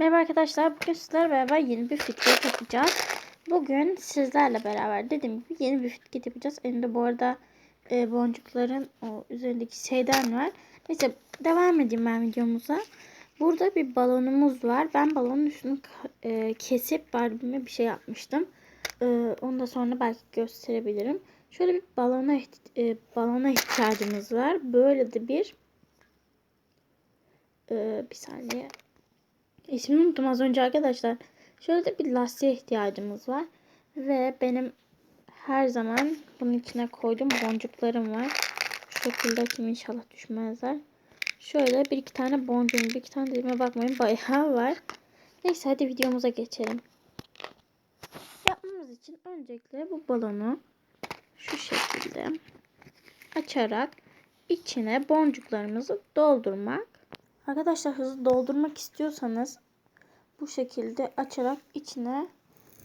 Merhaba arkadaşlar. Bugün sizlerle beraber yeni bir fikret yapacağız. Bugün sizlerle beraber dediğim gibi yeni bir fikret yapacağız. Elimde bu arada e, boncukların o üzerindeki şeyden var. Neyse devam edeyim ben videomuza. Burada bir balonumuz var. Ben balonun üstünü e, kesip barbime bir şey yapmıştım. E, onu da sonra belki gösterebilirim. Şöyle bir balona e, balona ihtiyacımız var. Böyle de bir e, bir saniye İsmini unuttum az önce arkadaşlar. Şöyle de bir lastiğe ihtiyacımız var. Ve benim her zaman bunun içine koyduğum boncuklarım var. Şu şekilde kim inşallah düşmezler. Şöyle bir iki tane boncuğum, bir iki tane dediğime bakmayın bayağı var. Neyse hadi videomuza geçelim. Yapmamız için öncelikle bu balonu şu şekilde açarak içine boncuklarımızı doldurmak Arkadaşlar hızlı doldurmak istiyorsanız bu şekilde açarak içine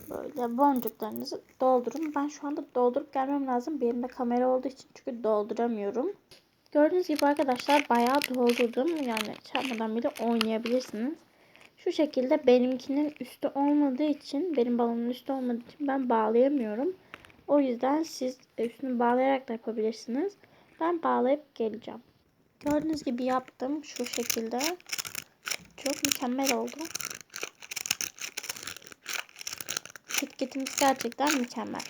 böyle boncuklarınızı doldurun. Ben şu anda doldurup gelmem lazım. Benim de kamera olduğu için çünkü dolduramıyorum. Gördüğünüz gibi arkadaşlar bayağı doldurdum. Yani çarpmadan bile oynayabilirsiniz. Şu şekilde benimkinin üstü olmadığı için, benim balonun üstü olmadığı için ben bağlayamıyorum. O yüzden siz üstünü bağlayarak da yapabilirsiniz. Ben bağlayıp geleceğim. Gördüğünüz gibi yaptım şu şekilde. Çok mükemmel oldu. Etiketimiz gerçekten mükemmel.